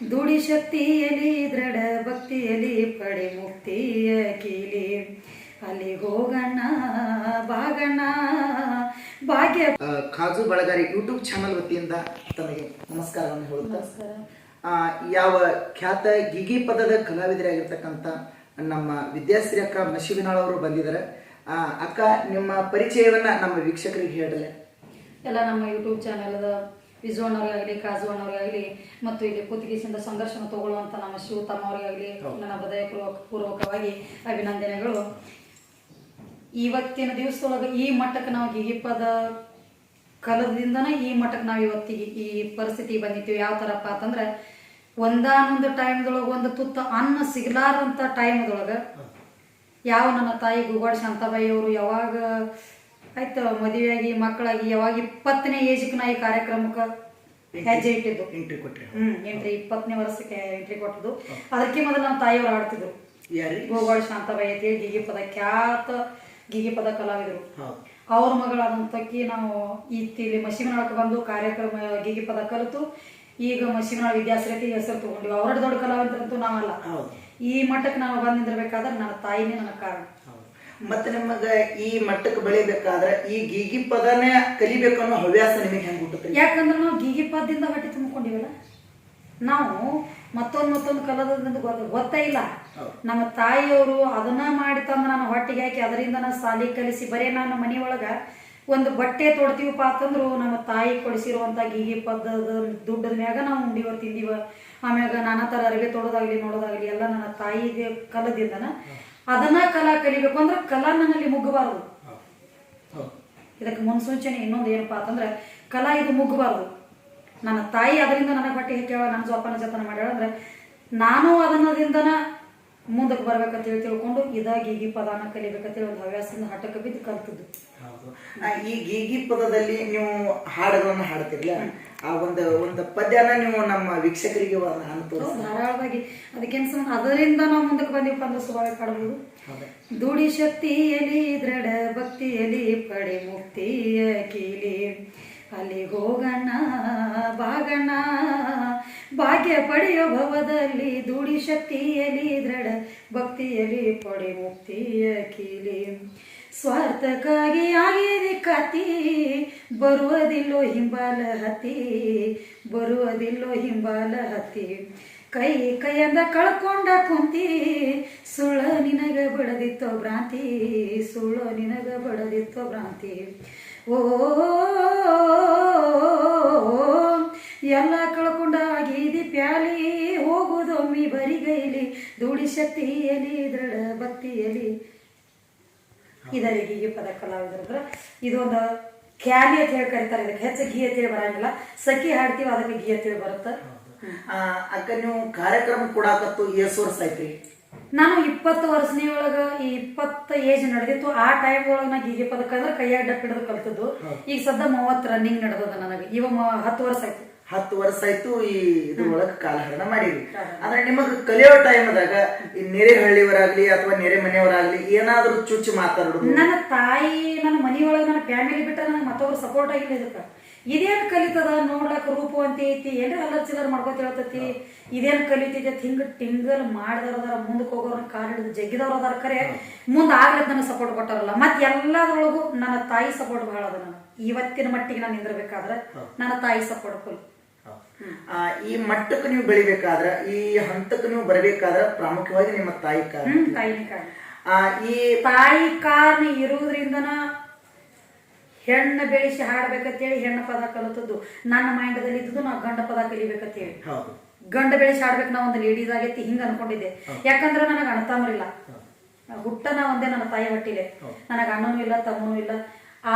ದುಡಿ ಶಕ್ತಿಯಲಿ ದೃಢ ಭಕ್ತಿಯಲಿ ಪಡೆ ಮುಕ್ತಿಯ ಕೀಲಿ. ಅಲ್ಲಿ ಹೋಗಣ್ಣ ಬಾಗಣ್ಣ ಭಾಗ್ಯ. ಖಾಜು ಬಳಗಾರಿ ಯೂಟ್ಯೂಬ್ ಚಾನಲ್ ವತಿಯಿಂದ ತಮಗೆ ನಮಸ್ಕಾರವನ್ನು ಹೇಳುತ್ತಾ. ಆ, ಯಾವ ಖ್ಯಾತ ಗಿಗಿ ಪದದ ಕಲಾವಿದರಾಗಿರ್ತಕ್ಕಂಥ ನಮ್ಮ ವಿದ್ಯಾಶ್ರೀ ಅಕ್ಕ ಮಶಿವಿನಾಳ್ ಅವರು ಬಂದಿದ್ದಾರೆ. ಆ, ಅಕ್ಕ ನಿಮ್ಮ ಪರಿಚಯವನ್ನ ನಮ್ಮ ವೀಕ್ಷಕರಿಗೆ ಹೇಳಲೆ ಎಲ್ಲ ನಮ್ಮ ಯೂಟ್ಯೂಬ್ ಚಾನೆಲ್ದ ವಿಜುವಣ್ಣವ್ರಿಗಾಗಲಿ ಕಾಜುವಣ್ಣವ್ರಿಗಾಗಲಿ ಮತ್ತು ಇಲ್ಲಿ ಕುತ್ತಿಗೆಸಿಂದ ಸಂದರ್ಶನ ತಗೊಳ್ಳುವಂಥ ನಮ್ಮ ಶಿವತಮ್ಮ ಅವರಿಗಾಗಲಿ ನನ್ನ ಹೃದಯ ಪೂರ್ವಕ ಪೂರ್ವಕವಾಗಿ ಅಭಿನಂದನೆಗಳು. ಇವತ್ತಿನ ದಿವಸದೊಳಗೆ ಈ ಮಟ್ಟಕ್ಕೆ ನಾವು ಗಿಗಿಪ್ಪದ ಕಲದಿಂದನೇ ಈ ಮಟ್ಟಕ್ಕೆ ನಾವು ಇವತ್ತಿಗೆ ಈ ಪರಿಸ್ಥಿತಿ ಬಂದಿದ್ದೀವಿ. ಯಾವ ಥರಪ್ಪ ಅಂತಂದ್ರೆ ಒಂದಾನೊಂದು ಟೈಮ್ದೊಳಗೆ ಒಂದು ತುತ್ತ ಅನ್ನ ಸಿಗಲಾರಂಥ ಟೈಮ್ದೊಳಗೆ ಯಾವ ನನ್ನ ತಾಯಿ ಗುಗಾಡ್ ಶಾಂತಾಬಾಯಿ ಅವರು ಯಾವಾಗ ಆಯ್ತು ಮದುವೆಯಾಗಿ ಮಕ್ಕಳಾಗಿ ಯಾವಾಗ ಇಪ್ಪತ್ತನೇ ಏಜ್ಗೆ ನಾ ಈ ಕಾರ್ಯಕ್ರಮಕ್ಕೆ ಹೆಜ್ಜೆ ಇಟ್ಟಿದ್ದು. ಎಂಟ್ರಿ ಕೊಟ್ರಿ. ಹ್ಮ್ ಎಂಟ್ರಿ ಇಪ್ಪತ್ತನೇ ವರ್ಷಕ್ಕೆ ಎಂಟ್ರಿ ಕೊಟ್ಟದ್ದು. ಅದಕ್ಕೆ ಮೊದಲು ನಮ್ಮ ತಾಯಿಯವರು ಆಡ್ತಿದ್ರು ಯಾರಿ? ಶಾಂತಬಾಯಿ ಅಂತ ಅಂತೇಳಿ ಗಿಗಿ ಪದ ಖ್ಯಾತ ಗಿಗಿ ಪದ ಕಲಾವಿದರು ಅವ್ರ ಮಗಳಾದಂತಕ್ಕಿ ನಾವು ಇಲ್ಲಿ ಮಶಿಮನಾಳಕ್ಕೆ ಬಂದು ಕಾರ್ಯಕ್ರಮ ಗಿಗಿ ಪದ ಕಲಿತು ಈಗ ಮಶಿಮನಾಳ ವಿದ್ಯಾಶ್ರೀತಿ ಹೆಸರು ತಗೊಂಡಿವಿ. ಅವರ ದೊಡ್ಡ ಕಲಾವಿದರಂತೂ ನಾವಲ್ಲ. ಈ ಮಟ್ಟಕ್ಕೆ ನಾವು ಬಂದಿರಬೇಕಾದ್ರೆ ನನ್ನ ತಾಯಿನೇ ನನ್ನ ಕಾರಣ. ಮತ್ತೆ ನಿಮಗ ಈ ಮಟ್ಟಕ್ಕೆ ಬೆಳಿಬೇಕಾದ್ರೆ ಈ ಗೀಗಿ ಪದನೇ ಕಲಿಬೇಕು ಅನ್ನೋ ಹವ್ಯಾಸ ನಿಮಗೆ ಹೆಂಗ್ ಹುಟ್ಟುತ್ತೆ? ಯಾಕಂದ್ರೆ ನಾವು ಗೀಗಿ ಪದದಿಂದ ಹೊಟ್ಟೆ ತುಂಬಿಕೊಂಡಿವಲ್ಲ? ನಾವು ಮತ್ತೊಂದು ಮತ್ತೊಂದು ಕಲದಿಂದ ಗೊತ್ತ- ಇಲ್ಲ. ನಮ್ಮ ತಾಯಿಯವರು ಅದನ್ನ ಮಾಡಿ ತಂದು ನಾನು ಹೊಟ್ಟೆಗೆ ಹಾಕಿ ಅದರಿಂದ ನಾನು ಸಾಲಿ ಕಲಿಸಿ ಬರೀ ನಾನು ಮನೆಯೊಳಗ ಒಂದು ಬಟ್ಟೆ ತೊಡ್ತೀವಪ್ಪ ಅಂತಂದ್ರು ನಮ್ಮ ತಾಯಿ ಕೊಡಿಸಿರುವಂತ ಗೀಗಿ ಪದ್ದದ ದುಡ್ಡದ ಮ್ಯಾಗ ನಾವು ಉಂಡಿವ ತಿಂದಿವ ಆಮ್ಯಾಗ ನಾನಾ ಥರ ಅರಿವೆ ತೊಡೋದಾಗ್ಲಿ ನೋಡೋದಾಗ್ಲಿ ಎಲ್ಲ ನನ್ನ ತಾಯಿಗೆ ಕಲದಿಂದನ ಅದನ್ನ ಕಲಾ ಕಲಿಬೇಕು ಅಂದ್ರೆ ಕಲಾ ನನ್ನಲ್ಲಿ ಮುಗ್ಗಬಾರದು ಇದಕ್ಕೆ ಮುನ್ಸೂಚನೆ ಇನ್ನೊಂದು ಏನಪ್ಪಾ ಅಂತಂದ್ರೆ ಕಲಾ ಇದು ಮುಗ್ಗಬಾರದು ನನ್ನ ತಾಯಿ ಅದರಿಂದ ನನಗೆ ಬಟ್ಟೆ ಹಾಕ್ಯಾಳ ನನ್ನ ಜೋಪಾನ ಜತನ ಮಾಡ್ಯಾಳ ಅಂದ್ರೆ ನಾನು ಅದನ್ನದಿಂದನ ಮುಂದಕ್ಕೆ ಬರ್ಬೇಕಂತೇಳಿ ತಿಳ್ಕೊಂಡು ಇದ ಗೀಗಿ ಪದಾನ ಕಲಿಬೇಕಂತೇಳಿ ಒಂದು ಹವ್ಯಾಸದಿಂದ ಹಠಕ್ಕೆ ಬಿದ್ದು ಕಲ್ತದ್ದು. ಆ, ಈ ಗೀಗಿ ಪದದಲ್ಲಿ ನೀವು ಹಾಡುಗಳನ್ನ ಹಾಡ್ತಿರ್ಲ ಆ ಒಂದು ಒಂದು ಪದ್ಯನ ನೀವು ನಮ್ಮ ವೀಕ್ಷಕರಿಗೆ ಒಂದು ಧಾರಾಳವಾಗಿ. ಅದಕ್ಕೆ ಸಮ ಅದರಿಂದ ನಾವು ಮುಂದಕ್ಕೆ ಬಂದೀವಪ್ಪ ಅಂದ್ರೆ ಸ್ವಾಭಾವಿಕ ಕಾಡಬಹುದು ದುಡಿ ಶಕ್ತಿಯಲಿ ದೃಢ ಭಕ್ತಿಯಲಿ ಪಡೆ ಮುಕ್ತಿಯ ಕೀಲಿ ಅಲ್ಲಿ ಹೋಗಣ್ಣ ಬಾಗಣ್ಣ ಭಾಗ್ಯ ಪಡೆಯೋ ಭವದಲ್ಲಿ ದುಡಿ ಶಕ್ತಿಯಲಿ ದೃಢ ಭಕ್ತಿಯಲಿ ಪಡೆ ಮುಕ್ತಿಯ ಕೀಲಿ. ಸ್ವಾರ್ಥಕ್ಕಾಗಿ ಆಗಿದೆ ಕತಿ ಬರುವುದಿಲ್ಲೋ ಹಿಂಬಾಲ ಹತ್ತಿ, ಬರುವುದಿಲ್ಲೋ ಹಿಂಬಾಲ ಹತ್ತಿ. ಕೈ ಕೈಯಿಂದ ಕಳ್ಕೊಂಡ ಕುಂತಿ ಸುಳ ನಿನಗ ಬಡದಿತ್ತೋ ಭ್ರಾಂತಿ ಸುಳ ನಿನಗ ಬಡದಿತ್ತೋ ಭ್ರಾಂತಿ. ಓ ಎಲ್ಲ ಕಳ್ಕೊಂಡ ಆಗಿದಿ ಪ್ಯಾಲಿ. ಹೋಗುದೊಮ್ಮಿ ಬರಿಗೈಲಿ ದುಡಿ ಶಕ್ತಿಯಲಿ ದೃಢ ಭಕ್ತಿಯಲಿ ಇದರಿಗೆ ಈ ಪದ ಕಲಾವಿದ್ರ ಇದೊಂದು ಕ್ಯಾಲಿ ಅಂತ ಹೇಳಿ ಕರೀತಾರೆ. ಇದಕ್ಕೆ ಹೆಚ್ಚು ಗೀ ಅಂತ ಹೇಳಿ ಬರಂಗಿಲ್ಲ. ಸಖಿ ಹಾಡ್ತೀವಿ ಅದಕ್ಕೆ ಘಿ ಬರುತ್ತೆ. ಅಕ್ಕನು ಅಕ್ಕ ನೀವು ಕಾರ್ಯಕ್ರಮ ಕೊಡಾಕತ್ತು ಎಷ್ಟು ವರ್ಷ ಐತ್ರಿ ನಾನು ಇಪ್ಪತ್ತು ವರ್ಷನೇ ಒಳಗ ಈ ಇಪ್ಪತ್ತ ಏಜ್ ನಡೆದಿತ್ತು. ಆ ಟೈಮ್ ಒಳಗ ನಾ ಗೀಗೆ ಪದಕ ಅಂದ್ರೆ ಕೈಯಾಗ ಡಪ್ ಹಿಡಿದು ಕಲ್ತದ್ದು. ಈಗ ಸದ್ದ ಮೂವತ್ತು ರನ್ನಿಂಗ್ ನಡೆದದ ನನಗೆ. ಇವ ಹತ್ತು ವರ್ಷ ಆಯ್ತು. ಹತ್ತು ವರ್ಷ ಆಯ್ತು ಈ ಇದ್ರೊಳಗ ಕಾಲಹರಣ ಮಾಡಿರಿ ಅಂದ್ರೆ ನಿಮಗ್ ಕಲಿಯೋ ಟೈಮ್ದಾಗ ಈ ನೆರೆ ಹಳ್ಳಿಯವರಾಗ್ಲಿ ಅಥವಾ ನೆರೆ ಮನೆಯವರಾಗ್ಲಿ ಏನಾದ್ರೂ ಚುಚ್ಚು ಮಾತಾಡೋದು ನನ್ನ ತಾಯಿ ನನ್ನ ಮನೆಯೊಳಗ ನನ್ನ ಫ್ಯಾಮಿಲಿ ಬಿಟ್ಟ ನನಗೆ ಮತ್ತೊಬ್ರು ಸಪೋರ್ಟ್ ಆಗಿಲ್ಲ ಇದಕ್ಕ. ಇದೇನ್ ಕಲಿತದ ನೋಡ್ಲಕ್ಕ ರೂಪವಂತಿ ಐತಿ ಏನ್ರ ಅಲ್ಲರ್ ಚಿಲ್ಲರ್ ಮಾಡ್ಕೋತ ಹೇಳ್ತತಿ. ಇದೇನ್ ಕಲಿತೈತಿ ಅಂತ ತಿಂಗಲ್ ಟಿಂಗಲ್ ಮಾಡಿದವ್ರದಾರ ಮುಂದಕ್ಕೆ ಹೋಗೋರ್ ಕಾರ್ ಹಿಡಿದು ಜಗ್ಗಿದವ್ರು ಅದಾರ ಖರೆ ಮುಂದೆ ಆಗ್ಲಿದ್ ನನಗೆ ಸಪೋರ್ಟ್ ಕೊಟ್ಟಾರಲ್ಲ ಮತ್ತೆ ಎಲ್ಲದ್ರೊಳಗೂ ನನ್ನ ತಾಯಿ ಸಪೋರ್ಟ್ ಬಹಳ ಅದ ನಾನು ಇವತ್ತಿನ ಮಟ್ಟಿಗೆ ನಾನು ನಿಂದಿರ್ಬೇಕಾದ್ರೆ ನನ್ನ ತಾಯಿ ಸಪೋರ್ಟ್ ಆ, ಈ ಮಟ್ಟಕ್ಕೆ ನೀವು ಬೆಳಿಬೇಕಾದ್ರ ಈ ಹಂತಕ್ಕೆ ನೀವು ಬರಬೇಕಾದ್ರ ಪ್ರಾಮುಖ್ಯವಾಗಿ ನಿಮ್ಮ ತಾಯಿ ಕಾರಣ. ಈ ತಾಯಿ ಕಾರಣ ಇರುವುದರಿಂದನ ಹೆಣ್ಣು ಬೆಳೆಸಿ ಹಾಡ್ಬೇಕಂತೇಳಿ ಹೆಣ್ಣು ಪದ ಕಲಿತದ್ದು. ನನ್ನ ಮೈಂಡದಲ್ಲಿ ಇದ್ದು ನಾವು ಗಂಡ ಪದ ಕಲಿಬೇಕಂತೇಳಿ. ಗಂಡ ಬೆಳೆಸಿ ಹಾಡ್ಬೇಕು ನಾ ಒಂದು ಲೇಡೀಸ್ ಆಗೈತಿ ಹಿಂಗ ಅನ್ಕೊಂಡಿದ್ದೆ. ಯಾಕಂದ್ರೆ ನನಗೆ ಹುಟ್ಟ ನಾ ಒಂದೇ ನನ್ನ ತಾಯಿ ಹೊಟ್ಟಿಲೆ. ನನಗೆ ಅಣ್ಣನೂ ಇಲ್ಲ ತಮ್ಮನೂ ಇಲ್ಲ.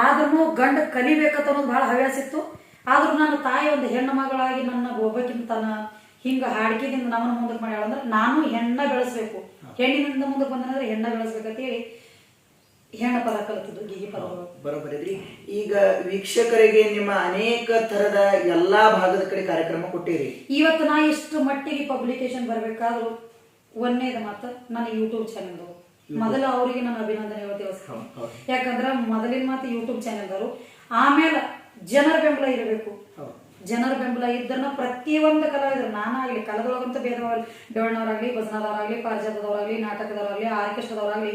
ಆದ್ರೂ ಗಂಡ ಕಲಿಬೇಕಂತ ಅನ್ನೋದು ಬಹಳ ಹವ್ಯಾಸ ಇತ್ತು. ಆದ್ರೂ ನನ್ನ ತಾಯಿ ಒಂದು ಹೆಣ್ಣು ಮಗಳಾಗಿ ನನ್ನ ಒಬ್ಬಕ್ಕಿಂತನ ತನ ಹಿಂಗ ಹಾಡ್ಕಿದಿಂದ ನಮ್ಮನ್ನ ಮುಂದಕ್ಕೆ ಮಾಡ್ಯಾಳ ಅಂದ್ರೆ ನಾನು ಹೆಣ್ಣ ಬೆಳೆಸ್ಬೇಕು. ಹೆಣ್ಣಿನಿಂದ ಮುಂದಕ್ಕೆ ಬಂದ್ರೆ ಹೆಣ್ಣ ಬೆಳೆಸ್ಬೇಕಂತೇಳಿ ಹೆಣ್ಣ ಪದ ಕಲಿತಿದ್ದು ಗೀಗಿ ಪದ. ಬರೋಬರಿದ್ರಿ ಈಗ ವೀಕ್ಷಕರಿಗೆ ನಿಮ್ಮ ಅನೇಕ ತರದ ಎಲ್ಲಾ ಭಾಗದ ಕಡೆ ಕಾರ್ಯಕ್ರಮ ಕೊಟ್ಟಿರಿ. ಇವತ್ತು ನಾ ಇಷ್ಟು ಮಟ್ಟಿಗೆ ಪಬ್ಲಿಕೇಶನ್ ಬರಬೇಕಾದ್ರೂ ಒಂದೇದ ಮಾತು ನನ್ನ ಯೂಟ್ಯೂಬ್ ಚಾನೆಲ್ ಮೊದಲ ಅವರಿಗೆ ನನ್ನ ಅಭಿನಂದನೆ ತಿಳಿಸ್ತೀನಿ ಯಾಕಂದ್ರೆ ಮೊದಲಿನ ಮಾತು ಯೂಟ್ಯೂಬ್ ಚಾನೆಲ್ ಆಮೇಲೆ ಜನರ ಬೆಂಬಲ ಇರಬೇಕು. ಜನರ ಬೆಂಬಲ ಇದ್ದನ್ನ ಪ್ರತಿಯೊಂದು ಕಲಾವಿದರು ನಾನಾಗಲಿ ಕಲದೊಳಗಂತೂ ಭೇದವಾಗಲಿ ಡೊಳ್ಳನವರಾಗ್ಲಿ ಭಜನದವರಾಗ್ಲಿ ನಾಟಕದವರಾಗಲಿ ಆರಕೇಶ್ವರವರಾಗಲಿ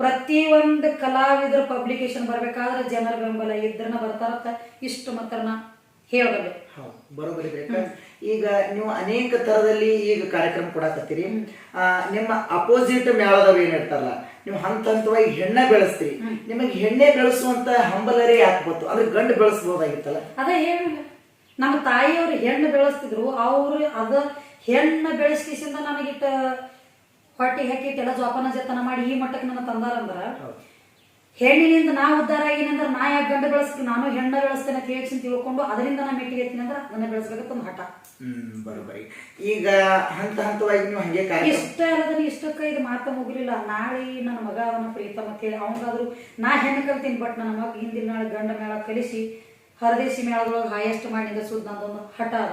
ಪ್ರತಿ ಪ್ರತಿಯೊಂದು ಕಲಾವಿದರ ಪಬ್ಲಿಕೇಶನ್ ಬರಬೇಕಾದ್ರೆ ಜನರ ಬೆಂಬಲ ಇದ್ರನ್ನ ಬರ್ತಾರತ್ತ. ಇಷ್ಟು ಮಾತ್ರನ ಹೇಳಬಲ್ಲೆ ಬೇಕಾ? ಈಗ ನೀವು ಅನೇಕ ತರದಲ್ಲಿ ಈಗ ಕಾರ್ಯಕ್ರಮ ಕೊಡಾಕತ್ತೀರಿ. ನಿಮ್ಮ ಅಪೋಸಿಟ್ ಮೇಳದವ್ರು ಏನ್ ಇರ್ತಾರಲ್ಲ ನೀವು ಹಂತ ಹಂತವಾಗಿ ಹೆಣ್ಣೆ ಬೆಳೆಸ್ತೀರಿ. ನಿಮಗೆ ಹೆಣ್ಣೆ ಬೆಳೆಸುವಂತ ಹಂಬಲರೇ ಯಾಕೆ ಬಂತು ಅಂದ್ರೆ ಗಂಡು ಬೆಳೆಸ್ಬೋದಾಗಿತ್ತಲ್ಲ? ಅದೇ ಹೇಳಿಲ್ಲ ನಮ್ಮ ತಾಯಿಯವರು ಹೆಣ್ಣು ಬೆಳೆಸ್ತಿದ್ರು. ಅವ್ರು ಅದ ಹೆಣ್ಣು ಬೆಳೆಸ್ಕಿಸಿಂದ ನನಗಿಟ್ಟ ಹೊಟ್ಟೆ ಹಾಕಿಟ್ಟೆಲ್ಲ ಜೋಪಾನ ಜತನ ಮಾಡಿ ಈ ಮಟ್ಟಕ್ಕೆ ನನ್ನ ತಂದಾರಂದ್ರ ಹೆಣ್ಣಿನಿಂದ ನಾ ಉದ್ಧಾರ ಏನಂದ್ರೆ ನಾ ಯಾಕೆ ಗಂಡ ಬೆಳೆಸ್ತೀನಿ? ನಾನು ಹೆಣ್ಣ ಬೆಳೆಸ್ತೇನೆ ಅಂತ ಹೇಳಿ ತಿಳ್ಕೊಂಡು ಅದರಿಂದ ನಾ ಮೆಟ್ಟಿಗೆ ಅಂದ್ರೆ ಅದನ್ನ ಬೆಳೆಸ್ಬೇಕಂತ ಒಂದು ಹಠ. ಹ್ಮ್ ಬರೋಬ್ಬರಿ. ಈಗ ಹಂತ ಹಂತವಾಗಿ ನೀವು ಹಂಗೆ ಇಷ್ಟ ಅಲ್ಲದನ್ನ ಇಷ್ಟಕ್ಕೆ ಇದು ಮಾತ ಮುಗಿಲಿಲ್ಲ. ನಾಳೆ ನನ್ನ ಮಗ ಅವನ ಪ್ರೀತಮ ಅಂತ ಹೇಳಿ ಅವಂಗಾದ್ರು ನಾ ಹೆಣ್ಣು ಕಲ್ತೀನಿ ಬಟ್ ನನ್ನ ಮಗ ಹಿಂದಿನ ನಾಳೆ ಗಂಡ ಮೇಳ ಕಲಿಸಿ ಹರದೇಶಿ ಮೇಳದೊಳಗೆ ಹೈಯೆಸ್ಟ್ ಮಾಡಿದ ಸುದ್ದ ಒಂದು ಹಠ ಅದ.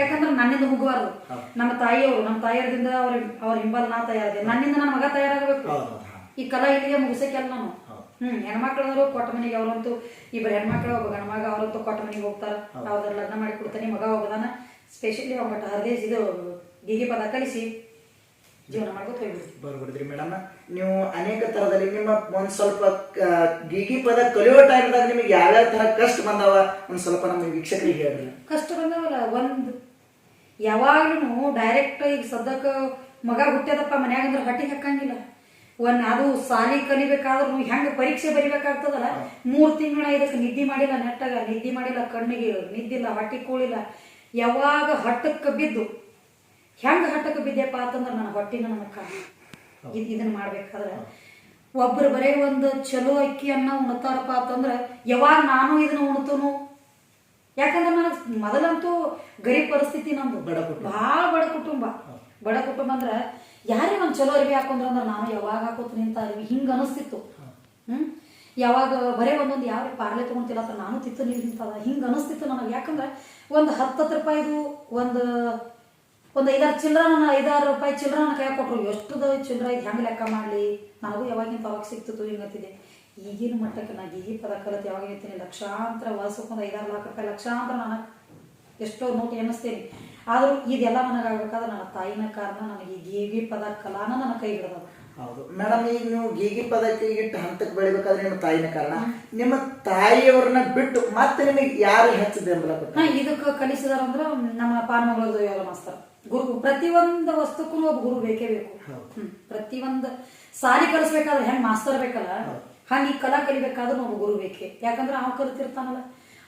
ಯಾಕಂದ್ರೆ ನನ್ನಿಂದ ಮುಗಬಾರ್ದು ನಮ್ಮ ತಾಯಿಯವರು ನಮ್ಮ ತಾಯಿಯರಿಂದ ಅವ್ರ ಅವ್ರ ಹಿಂಬಲ್ ನಾ ತಯಾರಿದೆ. ನನ್ನಿಂದ ನನ್ನ ಮಗ ತಯಾರಾಗಬೇಕು. ಈ ಕಲಾ ಇಲ್ಲಿಗೆ ಮುಗಿಸಕ್ಕೆಲ್ಲ ನಾನು ಹ್ಮ್ ಹೆಣ್ಮಕ್ಳವರು ಕೊಟ್ಟ ಮನೆಗೆ ಅವರಂತೂ ಇಬ್ಬರು ಹೆಣ್ಮಕ್ಳು ಒಬ್ಬ ಗಂಡ ಮಗ ಅವರಂತೂ ಕೊಟ್ಟ ಮನೆಗೆ ಹೋಗ್ತಾರ. ಅವ್ರ ಲಗ್ನ ಮಾಡಿ ಕೊಡ್ತಾನೆ ಮಗ ಹೋಗದಾನ ಸ್ಪೆಷಲಿ ಅವ್ನ ಹರದೇಶ್ ಇದು ಗೀಗಿ ಪದ ಕಲಿಸಿ ಜೀವನ ಮಾಡ್ಕೊತ ಹೋಗ್ಬಿಡ್ತೀವಿ ಬರ್ಬಿಡ್ರಿ ಮೇಡಮ್ ನೀವು ಅನೇಕ ತರದಲ್ಲಿ ನಿಮ್ಮ ಒಂದ್ ಸ್ವಲ್ಪ ಗಿಗಿ ಗೀಗಿ ಪದ ಕಲಿಯೋ ಟೈಮ್ದಾಗ ನಿಮಗೆ ಯಾವ್ಯಾವ ತರ ಕಷ್ಟ ಬಂದಾವ? ಒಂದ್ ಸ್ವಲ್ಪ ನಮ್ಮ ವೀಕ್ಷಕರಿಗೆ ಹೇಳ್ರಿ. ಕಷ್ಟ ಬಂದವಲ್ಲ ಒಂದು. ಯಾವಾಗ್ಲೂ ಡೈರೆಕ್ಟ್ ಈಗ ಸದ್ಯಕ್ಕ ಮಗ ಹುಟ್ಟ್ಯದಪ್ಪ ಮನ್ಯಾಗ ಅಂದ್ರೆ ಹಟ್ಟಿಗೆ ಹಾಕಂಗಿಲ್ಲ. ಒಂದ್ ಅದು ಸಾಲಿ ಕಲಿಬೇಕಾದ್ರೂ ಹೆಂಗ ಪರೀಕ್ಷೆ ಬರಿಬೇಕಾಗ್ತದಲ್ಲ? ಮೂರ್ ತಿಂಗಳ ಇದಕ್ಕೆ ನಿದ್ದೆ ಮಾಡಿಲ್ಲ ನೆಟ್ಟಾಗ ನಿದ್ದೆ ಮಾಡಿಲ್ಲ ಕಣ್ಣಿಗೆ ನಿದ್ದಿಲ್ಲ ಹೊಟ್ಟೆ ಕೂಳಿಲ್ಲ. ಯಾವಾಗ ಹಟ್ಟಕ್ಕೆ ಬಿದ್ದು ಹೆಂಗ ಹಟ್ಟಕ್ಕೆ ಬಿದ್ದೆಪ್ಪ ಅಂತಂದ್ರೆ ನನ್ನ ಹೊಟ್ಟೆ ನನ್ನ ಇದು ಇದನ್ನು ಮಾಡ್ಬೇಕಾದ್ರೆ. ಒಬ್ರು ಬರೇ ಒಂದು ಚಲೋ ಅಕ್ಕಿಯನ್ನ ಉಣ್ತಾರಪ್ಪ ಅಂತಂದ್ರೆ ಯಾವಾಗ ನಾನು ಇದನ್ನ ಉಣ್ತನು? ಯಾಕಂದ್ರೆ ನನಗೆ ಮೊದಲಂತೂ ಗರಿಬ್ ಪರಿಸ್ಥಿತಿ ನಮ್ದು. ಬಡ ಕುಟುಂಬ. ಭಾಳ ಬಡ ಕುಟುಂಬ. ಬಡ ಕುಟುಂಬ ಅಂದ್ರೆ ಚಲೋ ಅರಿವಿ ಹಾಕೊಂಡ್ರ ಅಂದ್ರೆ ನಾನು ಯಾವಾಗ ಹಾಕೋತ ಅಂತ ಅರಿವಿ. ಹಿಂಗ ಅನಿಸ್ತಿತ್ತು. ಹ್ಮ್? ಯಾವಾಗ ಬರೇ ಒಂದೊಂದು ಯಾವ ಪಾರ್ಲೆ ತಗೊಂತಿಲ್ಲ ಅಂತ ನಾನು ತಿತ್ತು ನೀರು ನಿಂತದ ಹಿಂಗ ಅನಿಸ್ತಿತ್ತು ನನಗೆ. ಯಾಕಂದ್ರೆ ಒಂದು ಹತ್ತತ್ತು ರೂಪಾಯಿದು ಒಂದು ಒಂದು ಐದಾರು ಚಿಲ್ಲರ ನನ್ನ ಐದಾರು ರೂಪಾಯಿ ಚಿಲ್ಲರ ನನ್ನ ಕೈ ಕೊಟ್ರು. ಎಷ್ಟು ಚಿಲ್ಲರ ಇದು ಹೆಂಗೆ ಲೆಕ್ಕ ಮಾಡಲಿ? ನನಗೂ ಯಾವಾಗಿಂತ ಅವಾಗ ಸಿಕ್ತಿತ್ತು ಹಿಂಗತ್ತಿದೆ ಈಗಿನ ಮಟ್ಟಕ್ಕೆ ನಾನು ಈ ಪದ ಕಲಿತು ಯಾವಾಗ ಹೇಳ್ತೀನಿ, ಲಕ್ಷಾಂತರ ವರ್ಷಕ್ಕೊಂದು ಐದಾರು ಲಾಖ ರೂಪಾಯಿ ಲಕ್ಷಾಂತರ ನಾನು ಎಷ್ಟೋ ನೋಟಿ ಎಣಿಸ್ತೇನೆ. ಆದರೂ ಇದೆಲ್ಲ ನನಗಾಗಬೇಕಾದ್ರೆ ನನ್ನ ತಾಯಿನ ಕಾರಣ ನನಗೆ ಈ ಗೀಗಿ ಪದ ಕಲಾನ ನನ್ನ ಕೈ ಹೌದು. ಮೇಡಮ್ ಈಗ ನೀವು ಗೀಗಿ ಪದ ಇಟ್ಟು ಹಂತಕ್ಕೆ ಬೆಳಿಬೇಕಾದ್ರೆ ನಿಮ್ಮ ತಾಯಿನ ಕಾರಣ. ನಿಮ್ಮ ತಾಯಿಯವ್ರನ್ನ ಬಿಟ್ಟು ಮತ್ತೆ ನಿಮಗೆ ಯಾರು ಹೆಚ್ಚು ಬೆಂಬಲ ಕೊಟ್ಟ ನಾ ಇದಕ್ಕೆ ಕಲಿಸಿದಾರಂದ್ರ ನಮ್ಮ ಪಾನಮಗಳು ಯೋಗ ಮಾಸ್ತರ್. ಗುರು ಪ್ರತಿಯೊಂದು ವಸ್ತುಕ್ಕೂ ಒಬ್ಬ ಗುರು ಬೇಕೇ ಬೇಕು. ಪ್ರತಿ ಪ್ರತಿಯೊಂದು ಸಾಲಿ ಕಲಿಸ್ಬೇಕಾದ್ರೆ ಹೆಂಗ್ ಮಾಸ್ತರ್ ಬೇಕಲ್ಲ? ಹಂಗೆ ಈ ಕಲಾ ಕಲಿಬೇಕಾದ್ರೂ ಒಬ್ಬ ಗುರು ಬೇಕೇ. ಯಾಕಂದ್ರೆ ಅವ ಕಲಿತಿರ್ತಾನಲ್ಲ.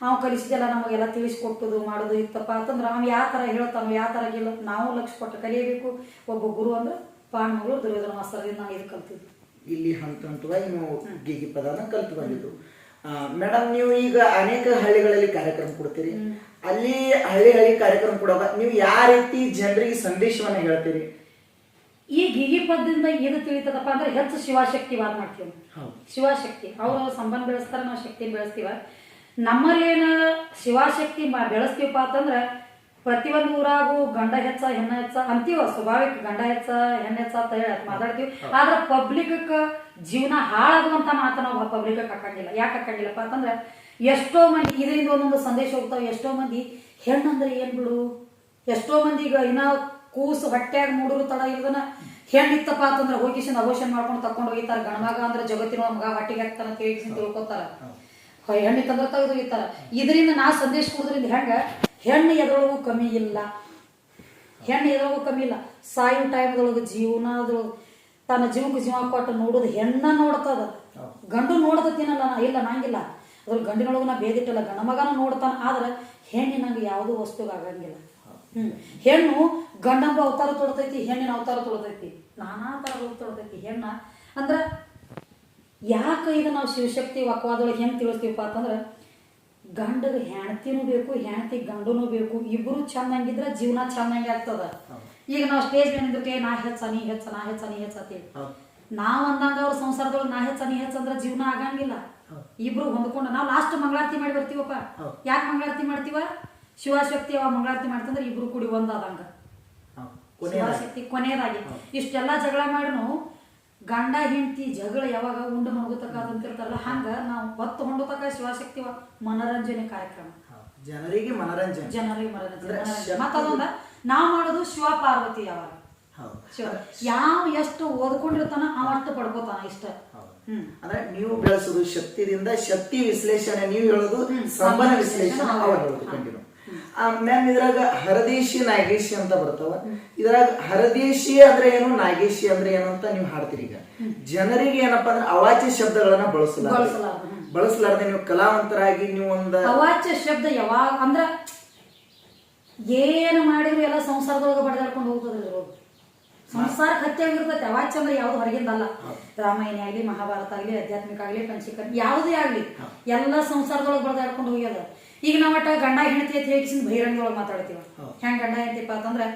ಅವ ಕಲಿಸಿದೆಲ್ಲ ನಮಗೆಲ್ಲ ತಿಳಿಸ್ಕೊಟ್ಟುದು ಮಾಡೋದು ಇತ್ತಪ್ಪ ಅಂತಂದ್ರೆ ಅವ್ನು ಯಾವ ತರ ಹೇಳ್ತಾನೋ ಯಾವ ತರ ಗೆಲ್ಲ ನಾವು ಲಕ್ಷ್ಯ ಕೊಟ್ಟು ಕಲಿಯಬೇಕು. ಒಬ್ಬ ಗುರು ಅಂದ್ರೆ ಪಾನಮಗಳು ದುರ್ಯೋಧನ ಮಾಸ್ತರದಿಂದ ನಾವು ಇದು ಕಲ್ತಿದ್ವಿ ಇಲ್ಲಿ ಹಂತ ಹಂತವಾಗಿ ನಾವು ಗೀಗಿ ಪದನ ಕಲ್ತು ಬಂದಿದ್ದು. ಮೇಡಮ್ ನೀವು ಈಗ ಅನೇಕ ಹಳ್ಳಿಗಳಲ್ಲಿ ಕಾರ್ಯಕ್ರಮ ಕೊಡ್ತೀರಿ. ಅಲ್ಲಿ ಹಳ್ಳಿ ಹಳ್ಳಿ ಕಾರ್ಯಕ್ರಮ ಕೊಡುವಾಗ ನೀವು ಯಾವ ರೀತಿ ಜನರಿಗೆ ಸಂದೇಶವನ್ನು ಹೇಳ್ತೀರಿ? ಈ ಗಿಗಿ ಪದದಿಂದ ಏನು ತಿಳಿತದಪ್ಪ ಅಂದ್ರೆ ಹೆಚ್ಚು ಶಿವಶಕ್ತಿ ವಾದ ಮಾಡ್ತೀವಿ. ನಾವು. ಶಿವಶಕ್ತಿ. ಅವರು ಸಂಬಂಧ ಬೆಳೆಸ್ತಾರೆ ನಾವು ಶಕ್ತಿ ಬೆಳೆಸ್ತೀವ. ನಮ್ಮಲ್ಲೇನ ಶಿವಶಕ್ತಿ ಬೆಳೆಸ್ತೀವಪ್ಪ ಅಂತಂದ್ರ ಪ್ರತಿಯೊಂದು ಊರಾಗೂ ಗಂಡ ಹೆಚ್ಚ ಹೆಣ್ಣ ಹೆಚ್ಚ ಅಂತೀವ ಸ್ವಾಭಾವಿಕ ಗಂಡ ಹೆಚ್ಚ ಹೆಣ್ಣ ಹೆಚ್ಚ ಅಂತ ಹೇಳಿ ಮಾತಾಡ್ತೀವಿ. ಆದ್ರೆ ಪಬ್ಲಿಕ್ ಜೀವನ ಹಾಳಾಗುವಂತ ಮಾತ ನಾವು ಪಬ್ಲಿಕ್ ಹಾಕಂಗಿಲ್ಲ. ಯಾಕೆ ಹಾಕಂಗಿಲ್ಲಪ್ಪ ಅಂತಂದ್ರ ಎಷ್ಟೋ ಮಂದಿ ಇದರಿಂದ ಒಂದೊಂದು ಸಂದೇಶ ಹೋಗ್ತಾವ ಎಷ್ಟೋ ಮಂದಿ ಹೆಣ್ಣಂದ್ರೆ ಏನ್ ಬಿಡು? ಎಷ್ಟೋ ಮಂದಿ ಈಗ ಇನ್ನ ಕೂಸು ಹೊಟ್ಟೆಯಾಗ ಮೂಡರು ತಡ ಇಲ್ದನ ಹೆಣ್ಣಿತ್ತಪ್ಪ ಅಂತಂದ್ರೆ ಹೋಗಿಸಿ ಅಬೋಷನ್ ಮಾಡ್ಕೊಂಡು ತಕೊಂಡು ಹೋಗಿತ್ತಾರ ಗಣಮಗ ಅಂದ್ರೆ ಜಗತ್ತಿನ ಮಗ ಹೊಟ್ಟಿಗೆ ಹಾಕ್ತಾನ ತಿಳ್ಕೊತಾರ. ಹೆಣ್ಣಿತ್ತಂದ್ರೆ ತೆಗೆದು ತೆಗೆದೊಗಿತಾರ ಇದರಿಂದ ನಾ ಸಂದೇಶ ಕೊಡೋದ್ರಿಂದ ಹೆಂಗ? ಹೆಣ್ಣು ಎದ್ರೊಳಗೂ ಕಮ್ಮಿ ಇಲ್ಲ. ಹೆಣ್ಣು ಎದ್ರೊಳಗೂ ಕಮ್ಮಿ ಇಲ್ಲ. ಸಾಯೋ ಟೈಮ್ದೊಳಗೆ ಜೀವನದೊಳಗೆ ತನ್ನ ಜೀವಕ್ಕೆ ಜೀವ ಕೊಟ್ಟು ನೋಡೋದು ಹೆಣ್ಣ ನೋಡ್ತದ. ಗಂಡು ನೋಡ್ತತೀನಲ್ಲ ನಾ, ಇಲ್ಲ ನಂಗಿಲ್ಲ. ಅದ್ರ ಗಂಡಿನೊಳಗೆ ನಾ ಬೇದಿಟ್ಟಲ್ಲ ಗಂಡ ಮಗನ ನೋಡ್ತಾನ, ಆದ್ರೆ ಹೆಣ್ಣಿನಂಗೆ ಯಾವುದೂ ವಸ್ತುಗೆ ಆಗಂಗಿಲ್ಲ. ಹ್ಮ್. ಹೆಣ್ಣು ಗಂಡಂಬ ಅವತಾರ ತೊಡ್ತೈತಿ, ಹೆಣ್ಣಿನ ಅವತಾರ ತೊಡ್ತೈತಿ. ನಾನಾ ರೂಪ ತೊಡ್ತೈತಿ. ಹೆಣ್ಣ ಅಂದ್ರ ಯಾಕೆ ಇದು ನಾವು ಶಿವಶಕ್ತಿ ವಕ್ವಾದೊಳಗೆ ಹೆಂಗೆ ತಿಳಿಸ್ತೀವಪ್ಪ ಅಂತಂದ್ರೆ ಗಂಡದ ಹೆಣ್ತಿನೂ ಬೇಕು ಹೆಣ್ತಿ ಗಂಡನೂ ಬೇಕು ಇಬ್ರು ಚಂದಂಗಿದ್ರೆ ಜೀವನ ಚಂದಂಗೆ ಆಗ್ತದ. ಈಗ ನಾವು ಸ್ಟೇಜ್ ಮೇಲೆ ನಿಂತಕ್ಕೆ ನಾ ಹೆಚ್ಚ ನೀ ಹೆಚ್ಚ ನಾ ಹೆಚ್ಚ ನೀ ಹೆಚ್ಚ ಅಂತೇಳಿ. ನಾವು ಅಂದಂಗ ಅವ್ರ ಸಂಸಾರದೊಳಗೆ ನಾ ಹೆಚ್ಚ ನೀ ಹೆಚ್ಚ ಅಂದ್ರೆ ಜೀವನ ಆಗಂಗಿಲ್ಲ. ಇಬ್ರು ಹೊಂದ್ಕೊಂಡು ನಾವು ಲಾಸ್ಟ್ ಮಂಗಳಾರತಿ ಮಾಡಿ ಬರ್ತೀವಪ್ಪ. ಯಾಕೆ ಮಂಗಳಾರತಿ ಮಾಡ್ತೀವ? ಶಿವಶಕ್ತಿ ಅವ ಮಂಗಳಾರತಿ ಮಾಡ್ತಂದ್ರೆ ಇಬ್ರು ಕೂಡಿ ಒಂದಾದಂಗ ಶಿವಶಕ್ತಿ ಕೊನೆಯದಾಗಿ ಇಷ್ಟೆಲ್ಲ ಜಗಳ ಮಾಡಿನು ಗಂಡ ಹೆಂಡತಿ ಜಗಳ ಯಾವಾಗ ಉಂಡು ಮಗುತಕ ಅಂತಿರ್ತಾರಲ್ಲ ಹಂಗ ನಾವು ಹೊತ್ತು ಹೊಂಡತಕ್ಕ ಶಿವಶಕ್ತಿ ಮನರಂಜನೆ ಕಾರ್ಯಕ್ರಮ. ಜನರಿಗೆ ಮನರಂಜನೆ. ಜನರಿಗೆ ಮನರಂಜನೆ. ಮತ್ತೊಂದ ನಾವು ಮತ್ತದೊಂದ ನಾವ್ ಮಾಡೋದು ಶಿವ ಪಾರ್ವತಿ ಯಾವಾಗ? ಯಾವ ಎಷ್ಟು ಓದ್ಕೊಂಡಿರ್ತಾನ ಅವ ಅಷ್ಟು ಪಡ್ಕೋತಾನ ಇಷ್ಟ. ಅಂದ್ರೆ ನೀವು ಬೆಳೆಸೋದು ಶಕ್ತಿದಿಂದ ಶಕ್ತಿ ವಿಶ್ಲೇಷಣೆ ನೀವು ಹೇಳೋದು ಸಂಬಂಧ ವಿಶ್ಲೇಷಣೆ ಮ್ಯಾಮ್ ಇದ್ರಾಗ ಹರದೇಶಿ ನಾಗೇಶಿ ಅಂತ ಬರ್ತಾವ. ಇದ್ರಾಗ ಹರದೇಶಿ ಅಂದ್ರೆ ಏನು ನಾಗೇಶಿ ಅಂದ್ರೆ ಏನು ಅಂತ ನೀವು ಹಾಡ್ತೀರಿ ಈಗ. ಜನರಿಗೆ ಏನಪ್ಪಾ ಅಂದ್ರೆ ಅವಾಚ್ಯ ಶಬ್ದಗಳನ್ನ ಬಳಸಲಾರ ಬಳಸಲಾರ್ದು, ನೀವು ಕಲಾವಂತರಾಗಿ ನೀವು ಒಂದು ಅವಾಚ್ಯ ಶಬ್ದ ಯಾವಾಗ ಅಂದ್ರ ಏನು ಮಾಡಿದ್ರು ಎಲ್ಲ ಸಂಸಾರದೊಳಗೆ ಬಡದಾಡ್ಕೊಂಡು ಹೋಗ್ತದ್ರಿ ಸಂಸಾರಕ್ಕೆ ಸಂಸಾರಕ್ಕೆ ಹತ್ಯಾಗಿರ್ತೈತೆ. ಅವಾಚ್ಯ ಅಂದ್ರೆ ಯಾವ್ದು ಹೊರಗಿಂದಲ್ಲ ರಾಮಾಯಣ ಆಗ್ಲಿ ಮಹಾಭಾರತ ಆಗ್ಲಿ ಆಧ್ಯಾತ್ಮಿಕ ಆಗ್ಲಿ ಪಂಚೀಕರಣ ಯಾವುದೇ ಆಗ್ಲಿ. ಎಲ್ಲ ಸಂಸಾರದೊಳಗೆ ಬಡದಾಡ್ಕೊಂಡು ಹೋಗ್ಯದ. ಈಗ ನಾವು ಒಟ್ಟ ಗಂಡ ಹೆಂಡತಿ ಅಂತ ಹೇಳಿ ಬಹಿರಂಗದೊಳಗೆ ಮಾತಾಡ್ತೀವಿ. ಹೆಂಗ್ ಗಂಡ ಹೆಂಡತಿಪ್ಪ ಅಂತಂದ್ರೆ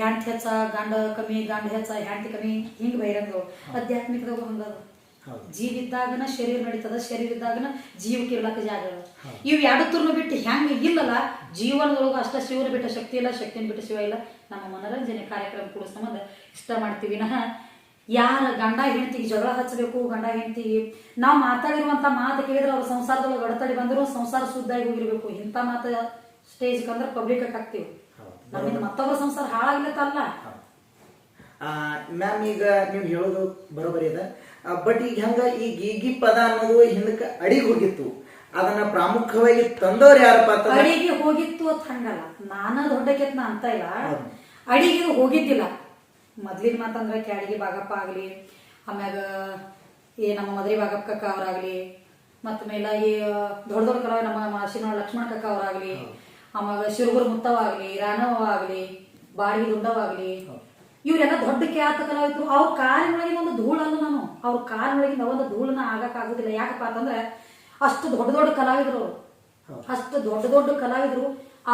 ಹೆಂಡ್ತಿ ಹೆಚ್ಚ ಗಂಡ ಕಮ್ಮಿ ಗಂಡ ಹೆಚ್ಚ ಹೆಂಡತಿ ಕಮ್ಮಿ ಹಿಂಗ್ ಬಹಿರಂಗದೊಳಗೆ ಆಧ್ಯಾತ್ಮಿಕದಾಗ ಹಂಗದ. ಜೀವ ಇದ್ದಾಗನ ಶರೀರ ನಡೀತದ ಶರೀರ ಇದ್ದಾಗನ ಜೀವಕ್ಕೆ ಇರ್ಲಕ್ಕ ಜಾಗ ಇವು ಎರಡು ತುರ್ನು ಬಿಟ್ಟು ಹೆಂಗ ಇಲ್ಲಲ್ಲ ಜೀವನದೊಳಗ ಅಷ್ಟ ಶಿವನ ಬಿಟ್ಟ ಶಕ್ತಿ ಇಲ್ಲ ಶಕ್ತಿನ ಬಿಟ್ಟ ಶಿವ ಇಲ್ಲ. ನಮ್ಮ ಮನರಂಜನೆ ಕಾರ್ಯಕ್ರಮ ಕೂಡ ಸಂಬಂಧ ಇಷ್ಟ ಮಾಡ್ತೀವಿ. ನಹ. ಯಾರ ಗಂಡ ಹೆಂಡತಿಗೆ ಜಗಳ ಹಚ್ಚಬೇಕು ಗಂಡ ಹೆಂಡತಿಗೆ ನಾವು ಮಾತಾಡಿರುವಂತ ಮಾತು ಕೇಳಿದ್ರೆ ಅವ್ರ ಸಂಸಾರದೊಳಗೆ ಅಡತಡಿ ಬಂದ್ರು ಸಂಸಾರ ಶುದ್ಧಾಗಿ ಹೋಗಿರ್ಬೇಕು. ಇಂಥ ಮಾತ ಸ್ಟೇಜ್ ಅಂದ್ರೆ ಪಬ್ಲಿಕ್ ಹಾಕ್ತಿವಿ. ನಮ್ಮಿಂದ ಮತ್ತೊಬ್ಬರ ಸಂಸಾರ ಹಾಳಾಗ್ಲತ್ತಲ್ಲ. ಮ್ಯಾಮ್ ಈಗ ನೀವು ಹೇಳೋದು ಬರೋಬರಿ ಅದ. ಬಟ್ ಈಗ ಹೆಂಗ ಈ ಗೀಗಿ ಪದ ಅನ್ನೋದು ಹಿಂದಕ್ಕೆ ಅಡಿಗೆ ಹೋಗಿತ್ತು. ಅದನ್ನ ಪ್ರಾಮುಖ್ಯವಾಗಿ ತಂದವ್ರು ಯಾರಪ್ಪ ಅಡಿಗೆ ಹೋಗಿತ್ತು ಅಂತ ಹಂಗಲ್ಲ. ನಾನ ದೊಡ್ಡಕೆತ್ನ ಅಂತ ಇಲ್ಲ. ಅಡಿಗೆ ಹೋಗಿದ್ದಿಲ್ಲ. ಮೊದ್ಲಿನ ಮಾತಂದ್ರೆ ಕ್ಯಾಡಿಗೆ ಬಾಗಪ್ಪ ಆಗಲಿ ಆಮ್ಯಾಗ ಏ ನಮ್ಮ ಮದ್ರಿ ಬಾಗಪ್ಪ ಕಕ್ಕ ಅವರಾಗ್ಲಿ ಮತ್ತ ಮೇಲ ಈ ದೊಡ್ಡ ದೊಡ್ಡ ಕಲಾವಿ ನಮ್ಮ ಮಾಸಿನ ಲಕ್ಷ್ಮಣ ಕಕ್ಕ ಅವರಾಗ್ಲಿ ಆಮ್ಯಾಗ ಶಿರುಗುರು ಮುತ್ತವ ಆಗ್ಲಿ ರಾಣವ ಆಗ್ಲಿ ಬಾಡಿಗೆ ದುಂಡವಾಗ್ಲಿ ಇವರೆಲ್ಲ ದೊಡ್ಡ ಖ್ಯಾತ ಕಲಾವಿದ್ರು. ಅವ್ರ ಕಾರಿನೊಳಗಿನ ಒಂದು ಧೂಳಲ್ಲ ನಾನು ಅವ್ರ ಕಾರಿನೊಳಗಿನ ಒಂದು ಧೂಳನ್ನ ಆಗಕ್ ಆಗುದಿಲ್ಲ. ಯಾಕಪ್ಪ ಅಂತಂದ್ರೆ ಅಷ್ಟು ದೊಡ್ಡ ದೊಡ್ಡ ಕಲಾವಿದ್ರು ಅವರು. ಅಷ್ಟು ದೊಡ್ಡ ದೊಡ್ಡ ಕಲಾವಿದ್ರು.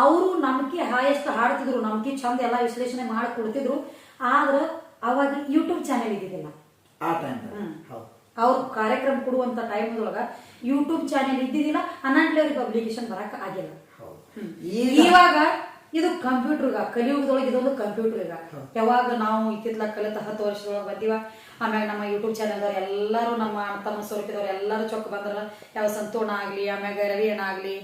ಅವರು ನಮ್ಗೆ ಹಾಯೆಸ್ಟ್ ಹಾಡ್ತಿದ್ರು. ನಮ್ಗೆ ಚಂದ ಎಲ್ಲ ವಿಶ್ಲೇಷಣೆ ಮಾಡಿ ಕೊಡ್ತಿದ್ರು. ಆದ್ರೆ ಅವಾಗ ಯೂಟ್ಯೂಬ್ ಚಾನೆಲ್ ಇದ್ದಿದ್ದಿಲ್ಲ. ಆ ಟೈಮ್ ಹೌದು. ಅವ್ರ ಕಾರ್ಯಕ್ರಮ ಕೊಡುವಂತ ಟೈಮ್ದೊಳಗ ಯೂಟ್ಯೂಬ್ ಚಾನೆಲ್ ಇದ್ದಿದ್ದಿಲ್ಲ ಅನಂಟ್ಲೆ ಅವ್ರಿಗೆ ಪಬ್ಲಿಕೇಶನ್ ಬರಕ್ ಆಗಿಲ್ಲ. ಇವಾಗ ಇದು ಕಂಪ್ಯೂಟರ್ ಕಲಿಯುಗದೊಳಗೆ ಇದೊಂದು ಕಂಪ್ಯೂಟರ್ ಈಗ ಯಾವಾಗ ನಾವು ಇತ್ತಿದ್ಲ ಕಲಿತ ಹತ್ತು ವರ್ಷದೊಳಗೆ ಬಂದಿವ ಆಮ್ಯಾಗ ನಮ್ಮ ಯೂಟ್ಯೂಬ್ ಚಾನೆಲ್ದವ್ರು ಎಲ್ಲರೂ ನಮ್ಮ ತಮ್ಮ ಸ್ವರೂಪದವ್ರು ಎಲ್ಲರೂ ಚೊಕ್ಕ ಬಂದ್ರ ಯಾವ ಸಂತೋಣ ಆಗ್ಲಿ ಆಮ್ಯಾಗ ರವಿ ಅಣ್ಣ ಆಗ್ಲಿ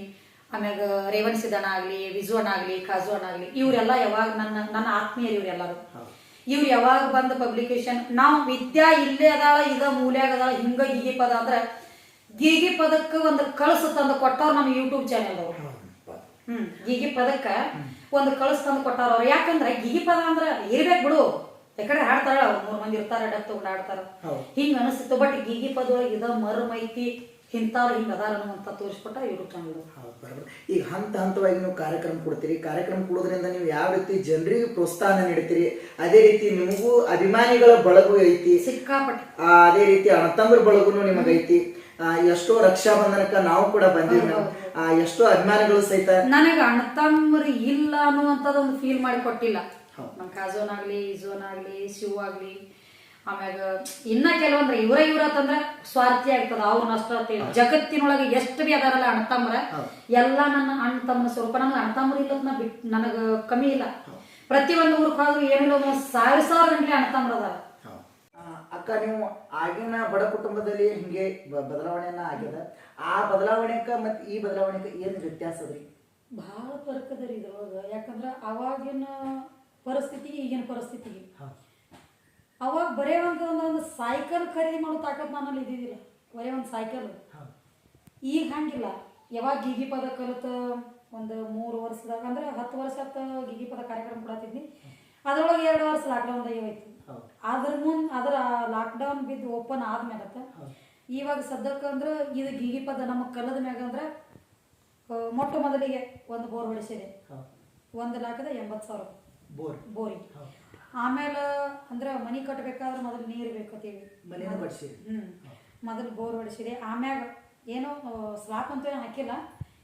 ಆಮ್ಯಾಗ ರೇವಣ್ ಸಿದ್ದಣ್ಣ ಆಗ್ಲಿ ವಿಜು ಅಣ್ಣ ಆಗ್ಲಿ ಕಾಜು ಅಣ್ಣ ಆಗ್ಲಿ ಇವರೆಲ್ಲ ಯಾವಾಗ ನನ್ನ ನನ್ನ ಆತ್ಮೀಯರು ಇವರೆಲ್ಲರೂ. ಇವ್ರು ಯಾವಾಗ ಬಂದ ಪಬ್ಲಿಕೇಶನ್ ನಾವು ವಿದ್ಯಾ ಇಲ್ಲೇ ಅದಾಳ ಇದ ಮೂಲ್ಯಾಗ ಅದಾಳ ಹಿಂಗ ಗೀಗಿ ಪದ ಅಂದ್ರೆ ಗೀಗಿ ಪದಕ್ಕೆ ಒಂದು ಕಳಸ ತಂದು ಕೊಟ್ಟವ್ರು ನಮ್ಮ ಯೂಟ್ಯೂಬ್ ಚಾನೆಲ್ದವ್ರು ಹ್ಮ್ ಗೀಗಿ ಪದಕ್ಕ ಒಂದು ಕಳಸ್ ತಂದು ಕೊಟ್ಟಾರ ಅವ್ರು. ಯಾಕಂದ್ರೆ ಗೀಗಿ ಪದ ಅಂದ್ರೆ ಇರ್ಬೇಕು ಬಿಡು. ಯಾಕಡೆ ಹಾಡ್ತಾರ ಅವ್ರು ಮೂರ್ ಮಂದಿ ಇರ್ತಾರ ಡಕ್ ತಗೊಂಡ್ ಹಾಡ್ತಾರ ಹಿಂಗ ಅನಿಸ್ತಿತ್ತು. ಬಟ್ ಗೀಗಿ ಪದ ಇದ ಮರ್ಮೈತಿ ಇಂಥವ್ರು ಹಿಂಗೆ ಅದಾರ ಅನ್ನುವಂಥ ತೋರಿಸ್ಕೊಟ್ಟ ಯೂಟ್ಯೂಬ್ ಚಾನಲ್ ಹೌದು, ಬರೋಬ್ಬರಿ. ಈಗ ಹಂತ ಹಂತವಾಗಿ ನೀವು ಕಾರ್ಯಕ್ರಮ ಕೊಡ್ತೀರಿ ಕಾರ್ಯಕ್ರಮ ಕೊಡೋದ್ರಿಂದ ನೀವು ಯಾವ ರೀತಿ ಜನರಿಗೆ ಪ್ರೋತ್ಸಾಹನ ನೀಡ್ತೀರಿ ಅದೇ ರೀತಿ ನಿಮಗೂ ಅಭಿಮಾನಿಗಳ ಬಳಗು ಐತಿ. ಸಿಕ್ಕಾಪಟ್ಟೆ. ಅದೇ ರೀತಿ ಅಣ್ಣತಮ್ಮರ ಬಳಗುನು ನಿಮಗೈತಿ ಎಷ್ಟೋ ರಕ್ಷಾ ಬಂಧನಕ್ಕ ನಾವು ಕೂಡ ಬಂದೀವಿ ಎಷ್ಟೋ ಅಭಿಮಾನಿಗಳು ಸಹಿತ ನನಗ ಅಣ್ಣತಮ್ಮರು ಇಲ್ಲ ಅನ್ನುವಂಥದ್ದು ಒಂದು ಫೀಲ್ ಮಾಡಿ ಕೊಟ್ಟಿಲ್ಲ. ನಮ್ಮ ಕಾಜೋನ್ ಆಗ್ಲಿ ಇಜೋನ್ ಆಗ್ಲಿ ಶಿವ್ ಆಗ್ಲಿ ಆಮ್ಯಾಗ ಇನ್ನ ಕೆಲವೊಂದ್ರ ಇವರ ಇವ್ರ ಅಂತಂದ್ರ ಸ್ವಾರ್ಥಿ ಆಗ್ತದ ಅವ್ರ ನಷ್ಟ ಜಗತ್ತಿನೊಳಗೆ ಎಷ್ಟು ಬಿ ಅದಾರಲ್ಲ ಅಣ್ಣ ಎಲ್ಲಾ ನನ್ನ ಅಣ್ಣ ತಮ್ಮ ಸ್ವಲ್ಪ ನನಗೆ ಅಣ್ಣ ತಮ್ಮರು ಇಲ್ಲ ನಾ ಬಿಟ್ ನನಗ ಕಮ್ಮಿ ಇಲ್ಲ. ಪ್ರತಿ ಒಂದು ಊರ್ ಹೋದ್ರು ಏನಿಲ್ಲ ಒಂದು ಸಾವಿರ ಸಾವಿರ ಗಂಟೆ ಅದಾರ. ಆ, ಅಕ್ಕ ನೀವು ಆಗಿನ ಬಡ ಕುಟುಂಬದಲ್ಲಿ ಹಿಂಗೆ ಬದಲಾವಣೆಯನ್ನ ಆಗ್ಯದ. ಆ ಬದಲಾವಣೆಕ ಮತ್ತ ಈ ಬದಲಾವಣೆಕ ಏನ್ ವ್ಯತ್ಯಾಸ ಅದ್ರಿ? ಬಹಳ ಫರ್ಕ್ ಅದ ರೀ ಇದ್ರೊಳಗ. ಯಾಕಂದ್ರ ಅವಾಗಿನ ಪರಿಸ್ಥಿತಿಗೆ ಈಗಿನ ಪರಿಸ್ಥಿತಿಗೆ. ಅವಾಗ ಬರೇ ಒಂದು ಒಂದು ಸೈಕಲ್ ಖರೀದಿ ಮಾಡೋ ತಾಕತ್ ನನ್ನಲ್ಲಿ ಇದ್ದಿದ್ದಿಲ್ಲ. ಬರೇ ಒಂದು ಸೈಕಲ್ ಈಗ ಹಂಗಿಲ್ಲ. ಯಾವಾಗ ಗಿಗಿ ಪದ ಕಲಿತ ಒಂದು ಮೂರು ವರ್ಷದಾಗ ಅಂದ್ರೆ ಹತ್ತು ವರ್ಷ ಹತ್ತ ಗಿಗಿ ಪದ ಕಾರ್ಯಕ್ರಮ ಕೊಡತಿದ್ವಿ ಅದ್ರೊಳಗೆ ಎರಡು ವರ್ಷ ಲಾಕ್ಡೌನ್ ಹೋಯ್ತು. ಅದ್ರ ಮುನ್ ಅದ್ರ ಲಾಕ್ಡೌನ್ ಬಿದ್ದು ಓಪನ್ ಆದ್ಮೇಲೆ ಇವಾಗ ಸದ್ಯಕ್ಕೆ ಅಂದ್ರೆ ಇದು ಗಿಗಿ ಪದ ನಮ್ಮ ಕಲದ ಮ್ಯಾಗ ಅಂದ್ರೆ ಮೊಟ್ಟ ಮೊದಲಿಗೆ ಒಂದು ಬೋರ್ ಹೊಡಿಸಿದೆ ಒಂದು ಲಾಖದ ಎಂಬತ್ತು ಸಾವಿರ. ಬೋರ್. ಬೋರಿಂಗ್ ಆಮೇಲೆ ಅಂದ್ರೆ ಮನಿ ಕಟ್ಟಬೇಕಾದ್ರೆ ಮೊದಲು ನೀರು ಬೇಕತ್ತೀವಿ. ಮನೆನೂ ಮೊದಲು ಬೋರ್ ಹೊಡಿಸಿರಿ. ಆಮ್ಯಾಗ ಏನೋ ಸ್ಲಾಪ್ ಅಂತ ಏನು ಹಾಕಿಲ್ಲ.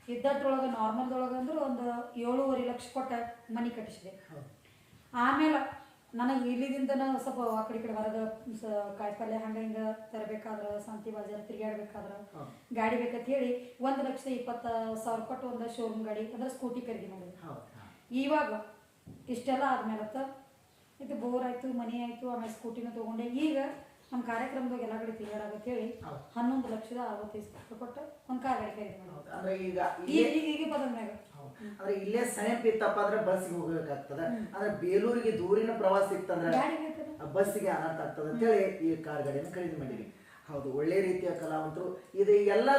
ಇದ್ದಟ್ರೊಳಗೆ ನಾರ್ಮಲ್ದೊಳಗೆ ಅಂದ್ರೆ ಒಂದು ಏಳುವರೆ ಲಕ್ಷ ಕೊಟ್ಟ ಮನಿ ಕಟ್ಟಿಸಿದೆ. ಆಮೇಲೆ ನನಗೆ ಇಲ್ಲಿದಿಂದ ಸ್ವಲ್ಪ ಆ ಕಡೆ ಕಡೆ ಬರೋದು ಸ- ಕಾಯಿಪಲ್ಯ ಹಂಗೆ ಹಿಂಗೆ ತರಬೇಕಾದ್ರೆ ಸಂತಿ ಬಜಾರ್ ತಿರುಗಾಡ್ಬೇಕಾದ್ರೆ ಗಾಡಿ ಬೇಕಂತ ಹೇಳಿ ಒಂದು ಲಕ್ಷ ಇಪ್ಪತ್ತು ಸಾವಿರ ಕೊಟ್ಟು ಒಂದು ಶೋರೂಮ್ ಗಾಡಿ ಅಂದ್ರೆ ಸ್ಕೂಟಿ ಖರೀದಿ ಮಾಡಿದೆ. ಇವಾಗ ಇಷ್ಟೆಲ್ಲ ಆದ್ಮೇಲತ್ತ ಇದು ಬೋರ್ ಆಯ್ತು ಮನೆ ಆಯ್ತು ಆಮೇಲೆ ಸ್ಕೂಟಿನ ತಗೊಂಡೆ. ಈಗ ನಮ್ಮ ಕಾರ್ಯಕ್ರಮದಾಗ ಎಲ್ಲ ಕಡೆ ಕ್ಲಿಯರ್ ಆಗುತ್ತೆ ಹೇಳಿ. ಹನ್ನೊಂದು ಲಕ್ಷದ ಅರವತ್ತೈದು ಸಾವಿರ ಕೊಟ್ಟು ಒಂದು ಕಾರ್ ಗಾಡಿ ಖರೀದಿ ಮಾಡೋದು ಅಂದ್ರೆ ಈಗ ಈಗ. ಅಂದ್ರೆ ಇಲ್ಲೇ ಸಮೀಪ ಇತ್ತಪ್ಪ ಅಂದ್ರೆ ಬಸ್ಸಿಗೆ ಹೋಗ್ಬೇಕಾಗ್ತದ. ಅಂದ್ರೆ ಬೇಲೂರಿಗೆ ದೂರಿನ ಪ್ರವಾಸ ಇತ್ತಂದ್ರೆ ಬಸ್ಸಿಗೆ ಅನರ್ಥ ಆಗ್ತದೆ ಅಂತೇಳಿ ಈ ಕಾರ್ ಗಾಡಿನ ಖರೀದಿ ಮಾಡಿರಿ ಹೌದು ಒಳ್ಳೆ ರೀತಿಯ ಕಲಾವಂತರು. ಇದು ಎಲ್ಲ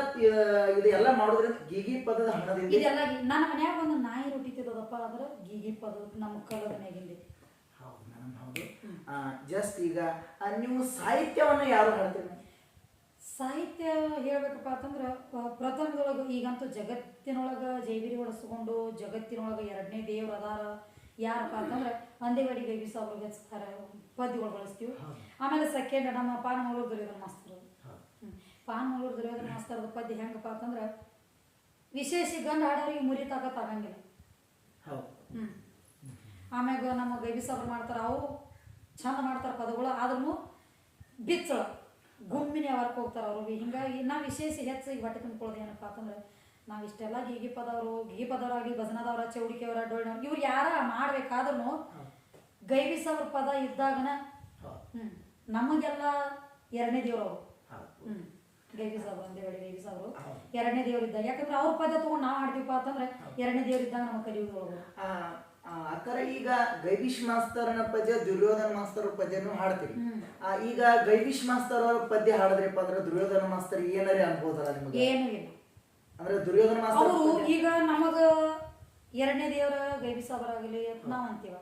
ಇದು ಎಲ್ಲ ಮಾಡೋದ್ರಿಂದ ಗೀಗಿ ಪದದ ಹಣದಿಂದ ಇದೆಲ್ಲ ನನ್ನ ಮನ್ಯಾಗ ಒಂದು ನಾಯಿ ರೊಟ್ಟಿ ತಿನ್ನೋದಪ್ಪ ಅಂದ್ರೆ ಗೀಗಿ ಪದ ನಮ್ಮ ಕಲದ ಮ್ಯಾಗಿಂದ ಮೇಡಮ್ ಜಸ್ಟ್ ಈಗ ನೀವು ಸಾಹಿತ್ಯವನ್ನು ಯಾರು ಹೇಳ್ತೀರಿ? ಸಾಹಿತ್ಯ ಹೇಳ್ಬೇಕಪ್ಪ ಅಂತಂದ್ರೆ ಪ್ರಥಮದೊಳಗೆ ಈಗಂತೂ ಜಗತ್ತಿನೊಳಗೆ ಜೈವಿರಿ ಹೊಡೆಸ್ಕೊಂಡು ಜಗತ್ತಿನೊಳಗೆ ಎರಡನೇ ದೇವ್ರು ಅದಾರ. ಯಾರಪ್ಪ ಅಂತಂದ್ರೆ ಅಂದೇವಾಡಿ ಬೇಬಿ ಸಾಬ್ರಿಗೆ ಹಚ್ತಾರ ಪದ್ಯಗಳು ಬಳಸ್ತೀವಿ. ಆಮೇಲೆ ಸೆಕೆಂಡ್ ನಮ್ಮ ಪಾನಮೂಲೂರು ದುರ್ಯೋಧನ ಮಾಸ್ತರು. ಪಾನಮೂಲೂರು ದುರ್ಯೋಧನ ಮಾಸ್ತರದ ಪದ್ಯ ಹೆಂಗಪ್ಪ ಅಂತಂದ್ರೆ ವಿಶೇಷ ಗಂಡ ಹಾಡೋರಿಗೆ ಮುರಿತಾಕತ್ತಾಗಂಗಿಲ್ಲ ಹ್ಞೂ ಆಗಂಗಿಲ್ಲ. ಹೌದು. ಹ್ಮ್. ಆಮ್ಯಾಗ ನಮ್ಮ ಗೈಬಿ ಸಾಬ್ರು ಮಾಡ್ತಾರ ಅವರು ಚಂದ ಮಾಡ್ತಾರ ಪದಗಳು ಆದ್ರೂ ಬಿಚ್ಚಳ ಗುಮ್ಮಿನ ಯಾವಾಗ ಹೋಗ್ತಾರೆ ಅವರು. ಹಿಂಗಾಗಿ ನಾವು ವಿಶೇಷ ಹೆಚ್ಚಾಗಿ ಹೊಟ್ಟೆ ತುಂಬ್ಕೊಳ್ಳೋದು ಏನಪ್ಪ ಅಂತಂದ್ರೆ ನಾವು ಇಷ್ಟೆಲ್ಲ ಗೀಗಿ ಪದವರು ಗೀಗಿ ಪದವರಾಗಲಿ ಭಜನದವರ ಚೌಡಿಕೆಯವರ ಡೊಳ್ಳ ಇವ್ರು ಯಾರ ಮಾಡ್ಬೇಕಾದ್ರೂ ಗೈಬಿ ಸಾಬ್ರ ಪದ ಇದ್ದಾಗನ ಹ್ಮ್ ನಮಗೆಲ್ಲ ಎರಡನೇ ದೇವ್ರು ಹ್ಞೂ ಹ್ಮ್ ಗೈಬಿ ಸಾಬ್ರು ಅಂದೇವಾಡಿ ಗೈಬಿ ಸಾಬ್ರು. ಎರಡನೇ ದೇವ್ರು ಇದ್ದಾಗ ಯಾಕಂದ್ರೆ ಅವ್ರ ಪದ ತಗೊಂಡು ನಾವು ಹಾಡ್ತೀವಪ್ಪ ಅಂತಂದ್ರೆ ಎರಡನೇ ದೇವ್ರಿದ್ದಾಗ ನಮ್ಮ ಕಲಿಯುವುದು ಕಲಿಯೋದು ಅಕ್ಕರ ಈಗ ಗೈವಿಶ್ ಮಾಸ್ತರ್ನ ಪದ್ಯ ದುರ್ಯೋಧನ ಮಾಸ್ತರ್ ಪದ್ಯನು ಹಾಡ್ತೀರಿ. ಆ, ಈಗ ಗೈವಿಶ್ ಮಾಸ್ತರ್ ಅವ್ರ ಪದ್ಯ ಹಾಡಿದ್ರಪ್ಪ ಅಂದ್ರೆ ದುರ್ಯೋಧನ ಮಾಸ್ತರ್ ಏನಾರೇ ಅನ್ಬೋದಲ್ಲ ನಿಮಗೆ? ಏನೂ ಇಲ್ಲ. ಅಂದ್ರೆ ದುರ್ಯೋಧನ ಮಾಸ್ತರ್ ಅವರು ಈಗ ನಮಗ ಎರಡನೇ ದೇವರ ಗೈಬಿ ಸಾಬರಾಗಲಿ ನಾವ್ ಅಂತೀವ.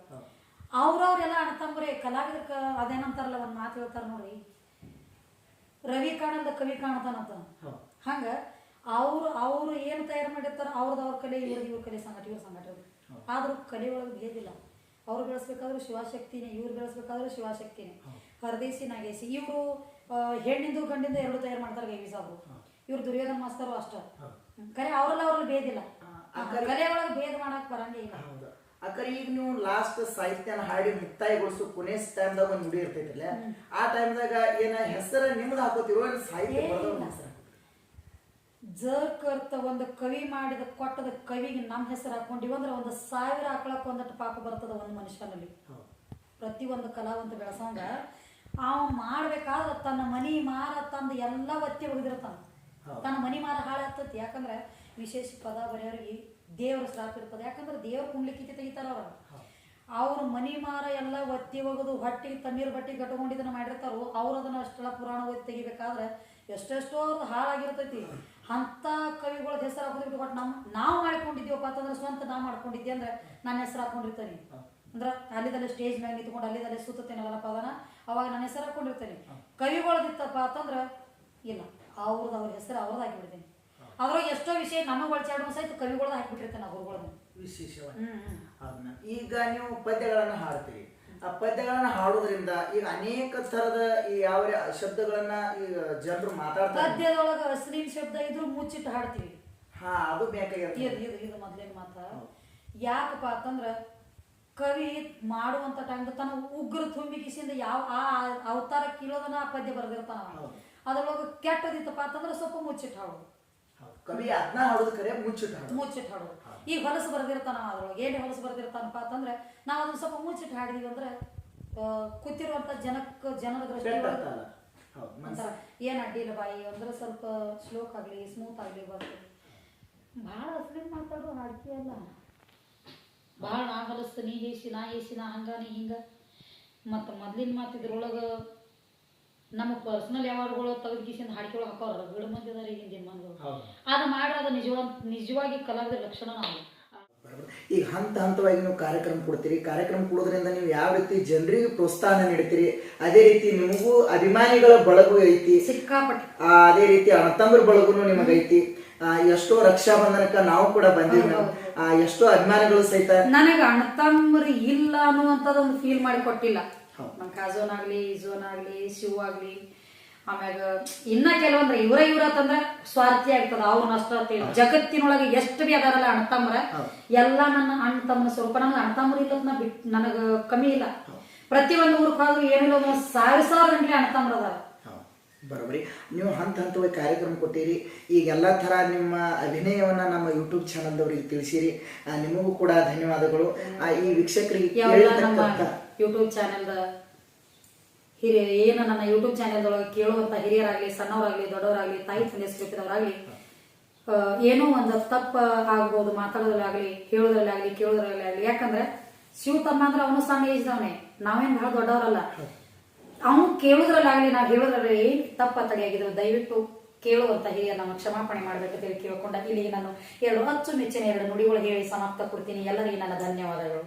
ಅವ್ರವ್ರೆಲ್ಲ ಅಣ್ಣತಂಬ್ರೆ ಕಲಾವಿದ್ರ ಅದೇನಂತಾರಲ್ಲ ಒಂದ್ ಮಾತು ಹೇಳ್ತಾರ ನೋಡಿ ರವಿ ಕಾಣದ ಕವಿ ಕಾಣ್ತಾನಂತ ಹೌದು. ಹಂಗ ಅವ್ರು ಅವರು ಏನು ತಯಾರು ಮಾಡಿರ್ತಾರೆ ಅವ್ರದ್ದು ಅವ್ರ ಕಲೆ ಇವ್ರದ್ದು ಇವ್ರ ಕಲೆ ಸಂಘಟ ಇವ್ರ ಸಂಘಟ ಆದರೂ ಕಲೆ ಒಳಗೆ ಭೇದಿಲ್ಲ ಅವ್ರು ಬೆಳೆಸ್ಬೇಕಾದ್ರೂ ಶಿವಶಕ್ತಿನೇ ಇವ್ರು ಬೆಳೆಸ್ಬೇಕಾದ್ರೂ ಶಿವಶಕ್ತಿನೇ. ಹರದೇಸಿ ನಾಗೇಸಿ. ಇವರು ಹೆಣ್ಣಿಂದು ಗಂಡಿಂದ ಎರಡು ತಯಾರು ಮಾಡ್ತಾರೆ ಗೈವಿ ಸಾಬು ಇವ್ರು ದುರ್ಯೋಧನ ಮಾಸ್ತರು ಅಷ್ಟ. ಕರೆ ಅವ್ರಲ್ಲ ಅವ್ರಲ್ಲಿ ಭೇದಿಲ್ಲ ಕಲೆ ಒಳಗೆ ಭೇದ ಮಾಡಕ್ ಬರಂಗೇ ಇಲ್ಲ ಅಕ್ಕರೆ ಈಗ ನೀವು ಲಾಸ್ಟ್ ಸಾಹಿತ್ಯನ ಹಾಡಿ ಮುಕ್ತಾಯಗೊಳಿಸು ಕೊನೆ ಟೈಮ್ದಾಗ ಒಂದು ನುಡಿ ಇರ್ತೈತಿಲ್ಲ ಆ ಟೈಮ್ದಾಗ ಏನ ಹೆಸರ ನಿಮ್ದು ಹಾಕೋತಿರೋ ಸಾಹಿತ್ಯ ಏ, ಬರೆದವ್ರ ಜರ್ ಕರ್ತ ಒಂದು ಕವಿ ಮಾಡಿದ ಕೊಟ್ಟದ ಕವಿಗೆ ನಮ್ಮ ಹೆಸರು ಹಾಕೊಂಡಿವಿ ಅಂದ್ರೆ ಒಂದು ಸಾವಿರ ಹಾಕೊಳಕ್ ಒಂದಷ್ಟು ಪಾಪ ಬರ್ತದ ಒಂದು ಮನುಷ್ಯನಲ್ಲಿ. ಪ್ರತಿ ಒಂದು ಕಲಾವಂತ ಬೆಳೆಸಂಗ ಅವ ಮಾಡ್ಬೇಕಾದ್ರೆ ತನ್ನ ಮನಿ ಮಾರ ತಂದು ಎಲ್ಲ ಒತ್ತಿ ಒಗೆದಿರ್ತಾನ. ತನ್ನ ಮನಿ ಮಾರ ಹಾಳಾಗ್ತತಿ ಯಾಕಂದ್ರೆ ವಿಶೇಷ ಪದ ಬರೆಯೋರಿಗೆ ದೇವರ ಶ್ರಾಪ ಇರ್ತದೆ ಯಾಕಂದ್ರೆ ದೇವ್ರ ಕುಂಡ್ಲಿಕ್ಕೆ ತೆಗಿತಾರ ಅವ್ರ. ಅವ್ರ ಮನಿ ಮಾರ ಎಲ್ಲ ಒತ್ತಿ ಹೋಗುದು ಹೊಟ್ಟಿಗೆ ತಣ್ಣೀರ್ ಬಟ್ಟಿ ಕಟ್ಕೊಂಡಿದ್ದನ್ನ ಮಾಡಿರ್ತಾರೋ ಅವ್ರು ಅದನ್ನ ಅಷ್ಟೆಲ್ಲ ಪುರಾಣ ಓದಿ ತೆಗಿಬೇಕಾದ್ರೆ ಎಷ್ಟೆಷ್ಟೋ ಅವ್ರದ್ದು ಹಾಳಾಗಿರ್ತೈತಿ. ಅಂತ ಕವಿಗಳ ಹೆಸರು ಹಾಕೋದ್ಬಿಟ್ಟು ಬಟ್ ನಮ್ ನಾವು ಮಾಡ್ಕೊಂಡಿದ್ದೀವಪ್ಪ ಅಂತಂದ್ರೆ ಸ್ವಂತ ನಾ ಮಾಡ್ಕೊಂಡಿದ್ದೆ ಅಂದ್ರೆ ನನ್ನ ಹೆಸರು ಹಾಕೊಂಡಿರ್ತಾನೆ. ಅಂದ್ರೆ ಅಲ್ಲಿದಲ್ಲೇ ಸ್ಟೇಜ್ ಮೇಲೆ ನಿಂತ್ಕೊಂಡು ಅಲ್ಲಿದಲ್ಲೇ ಸುತ್ತೇನಲ್ಲ ಅದನ್ನ? ಅವಾಗ ನನ್ನ ಹೆಸರು ಹಾಕೊಂಡಿರ್ತೇನೆ. ಕವಿಗಳದಿತ್ತಪ್ಪ ಅಂತಂದ್ರೆ ಇಲ್ಲ ಅವ್ರದ್ದು ಅವ್ರ ಹೆಸರು ಅವ್ರದ್ದು ಹಾಕಿಬಿಡ್ತೇನೆ. ಅದ್ರಾಗ ಎಷ್ಟೋ ವಿಷಯ ನಮಗೆ ಒಳಚಾಡೋ ಸಹಿತ ಕವಿಗಳದ ಹಾಕಿಬಿಟ್ಟಿರ್ತೇನೆ ಅವ್ರಗಳನ್ನ ವಿಶೇಷವಾಗಿ. ಈಗ ನೀವು ಪದ್ಯಗಳನ್ನು ಹಾಡ್ತೀರಿ. ಪದ್ಯಗಳನ್ನ ಹಾಡೋದ್ರಿಂದ ಈಗ ಅನೇಕ ತರದ ಈ ಯಾವ ಶಬ್ದಗಳನ್ನ ಈಗ ಜನರು ಮಾತಾಡ್ತಾರೆ. ಪದ್ಯದೊಳಗ ಶಬ್ದ ಇದ್ರು ಮುಚ್ಚಿಟ್ಟು ಹಾಡ್ತೀವಿ. ಹಾ ಅದು ಬೇಕಾಗಿರುತ್ತೆ. ಇದು ಇದು ಇದು ಮೊದ್ಲೇನ್ ಮಾತ. ಯಾಕಪ್ಪ ಅಂತಂದ್ರ ಕವಿ ಮಾಡುವಂತ ಟೈಮ್ ತನ್ನ ಉಗ್ರ ತುಂಬಿಕಿಸಿಂದ ಯಾವ ಆ ಅವತಾರ ಕೀಳೋದನ್ನ ಆ ಪದ್ಯ ಬರ್ದಿರ್ತಾನ. ಅದ್ರೊಳಗ ಕೆಟ್ಟದಿತ್ತಪ್ಪ ಅಂತಂದ್ರೆ ಸ್ವಲ್ಪ ಮುಚ್ಚಿಟ್ಟು ಹಾಡು. ಕವಿ ಅದನ್ನ ಹಾಡೋದು ಕರೆ ಮುಚ್ಚಿಟ್ಟು ಹಾಡು. ಮುಚ್ಚಿಟ್ಟು ಹಾಡು. ಈಗ ಹೊಲಸು ಬರ್ದಿರ್ತಾನ ಅದ್ರೊಳಗೆ. ಏನೇ ಹೊಲಸು ಬರ್ದಿರ್ತಾನಪ್ಪ ಅಂತಂದ್ರೆ ನಾವು ಅದನ್ನ ಸ್ವಲ್ಪ ಮುಚ್ಚಿಟ್ಟು ಹಾಡಿದೀವಿ ಅಂದ್ರೆ ಕೂತಿರುವಂತ ಜನಕ್ಕೆ ಜನರ ದೃಷ್ಟಿ ಒಂಥರ ಏನ್ ಅಡ್ಡಿಲ್ಲ ಬಾಯಿ ಅಂದ್ರೆ ಸ್ವಲ್ಪ ಸ್ಲೋಕ್ ಆಗ್ಲಿ ಸ್ಮೂತ್ ಆಗ್ಲಿ ಬರ್ತದೆ ಭಾಳ ಅಸಲಿ ಮಾತಾಡೋ ಹಾಡ್ಕಿ ಅಲ್ಲ. ಭಾಳ ನಾ ಹೊಲಸ್ತು ನೀ ಹೇಸಿ ನಾ ಹೇಸಿ ನಾ ಹಂಗ ನೀ ಹಿಂಗ. ಮತ್ತು ಮೊದ್ಲಿನ ಮಾತಿದ್ರೊಳಗೆ ನಮ್ಮ ಪರ್ಸನಲ್ ಯಾವಾರ್ಗಳು ತೆಗೆದು ಕಿಸಿಂದ ಹಾಡ್ಕೊಳಗೆ ಹಾಕೋರು ರಗಡ ಮಂದಿ ಅದಾರ ಈಗಿನ ಜನ್ಮಂದು ಹೌದು. ಅದು ಮಾಡ್ರೆ ಅದು ನಿಜವ ನಿಜವಾಗಿ ಕಲಾವಿದ ಲಕ್ಷಣ ನಾವು. ಈಗ ಹಂತ ಹಂತವಾಗಿ ನೀವು ಕಾರ್ಯಕ್ರಮ ಕೊಡ್ತೀರಿ. ಕಾರ್ಯಕ್ರಮ ಕೊಡೋದ್ರಿಂದ ನೀವು ಯಾವ ರೀತಿ ಜನರಿಗೆ ಪ್ರೋತ್ಸಾಹ ನೀಡ್ತೀರಿ? ಅದೇ ರೀತಿ ನಿಮಗೂ ಅಭಿಮಾನಿಗಳ ಬಳಗು ಐತಿ. ಸಿಕ್ಕಾಪಟ್ಟೆ. ಆ, ಅದೇ ರೀತಿ ಅಣತಂಬ್ರ ಬಳಗುನು ನಿಮಗೈತಿ ಆ, ಎಷ್ಟೋ ರಕ್ಷಾ ಬಂಧನಕ್ಕ ನಾವು ಕೂಡ ಬಂದೀವಿ ನಾವು. ಎಷ್ಟೋ ಅಭಿಮಾನಿಗಳು ಸಹಿತ. ನನಗೆ ಅಣತಂಬ್ರಿ ಇಲ್ಲ ಅನ್ನುವಂಥದ್ದೊಂದು ಫೀಲ್ ಮಾಡಿ ಕೊಟ್ಟಿಲ್ಲ. ನಮ್ಮ ಕಾಜೋನ್ ಆಗ್ಲಿ ಇಜೋನ್ ಆಗ್ಲಿ ಶಿವ್ ಆಗ್ಲಿ ಆಮ್ಯಾಗ ಇನ್ನ ಕೆಲವೊಂದ್ರ ಇವರ ಇವ್ರ ತಂದ್ರ ಸ್ವಾರ್ಥಿ ಆಗ್ತದ ಅವ್ರ ನಷ್ಟ ಜಗತ್ತಿನೊಳಗೆ ಎಷ್ಟು ಬಿ ಅದಾರಲ್ಲ ಹೌದು. ಎಲ್ಲ ನನ್ನ ಅಣ್ಣ ತಮ್ಮನ ಸ್ವರೂಪ. ನನಗೆ ಅಣ್ಣ ತಮ್ಮರು ಇಲ್ಲ ನಾ ಬಿಟ್ ನನಗ ಕಮ್ಮಿ ಇಲ್ಲ. ಪ್ರತಿ ಒಂದು ಊರಿಗೆ ಹೋದ್ರು ಏನಿಲ್ಲ ಒಂದು ಸಾವಿರ ಸಾವಿರ ಗಂಟೆ ಅಣ್ಣ ತಮ್ಮರ ಅದಾರ. ಬರೋಬರಿ ಬರೋಬ್ಬರಿ. ನೀವು ಹಂತ ಹಂತವಾಗಿ ಕಾರ್ಯಕ್ರಮ ಕೊಟ್ಟಿರಿ. ಈಗ ಎಲ್ಲ ಥರ ನಿಮ್ಮ ಅಭಿನಯವನ್ನ ನಮ್ಮ ಯೂಟ್ಯೂಬ್ ಚಾನಲ್ದವ್ರಿಗೆ ತಿಳಿಸಿರಿ. ನಿಮಗೂ ಕೂಡ ಧನ್ಯವಾದಗಳು. ಈ ವೀಕ್ಷಕರಿಗೆ ಯೂಟ್ಯೂಬ್ ಚಾನೆಲ್ದ ಹಿರಿಯ ಏನು ನನ್ನ ಯೂಟ್ಯೂಬ್ ಚಾನೆಲ್ದೊಳಗೆ ಕೇಳುವಂಥ ಹಿರಿಯರಾಗಲಿ, ಸಣ್ಣವರಾಗಲಿ, ದೊಡ್ಡವರಾಗಲಿ, ತಾಯಿ ತಂದೆ ಸಿಕ್ಕಿದವರಾಗ್ಲಿ ಏನೋ ಒಂದು ತಪ್ಪ ಆಗ್ಬೋದು ಮಾತಾಡೋದ್ರಾಗ್ಲಿ ಹೇಳೋದ್ರಲ್ಲಾಗಲಿ ಕೇಳೋದ್ರಲ್ಲಿ ಆಗ್ಲಿ ಯಾಕಂದ್ರೆ ಶಿವ ತಮ್ಮ ಅಂದ್ರೆ ಅವನು ಸಣ್ಣ ಏಜ್ದವನೇ ನಾವೇನು ಬಹಳ ದೊಡ್ಡವರಲ್ಲ. ಅವನು ಕೇಳೋದ್ರಲ್ಲಾಗಲಿ, ನಾವು ಹೇಳೋದ್ರಲ್ಲಿ ಏನ್ ತಪ್ಪ ತಡೆಯಾಗಿದ್ರು? ದಯವಿಟ್ಟು ಕೇಳುವಂತ ಹಿರಿಯ ನಮ್ಮ ಕ್ಷಮಾಪಣೆ ಮಾಡ್ಬೇಕಂತ ಹೇಳಿ ಕೇಳ್ಕೊಂಡ. ಇಲ್ಲಿಗೆ ನಾನು ಎರಡು ಅಚ್ಚುಮೆಚ್ಚಿನ ಎರಡು ನುಡಿಗಳು ಹೇಳಿ ಸಮಾಪ್ತ ಕೊಡ್ತೀನಿ. ಎಲ್ಲರಿಗೆ ನನ್ನ ಧನ್ಯವಾದಗಳು.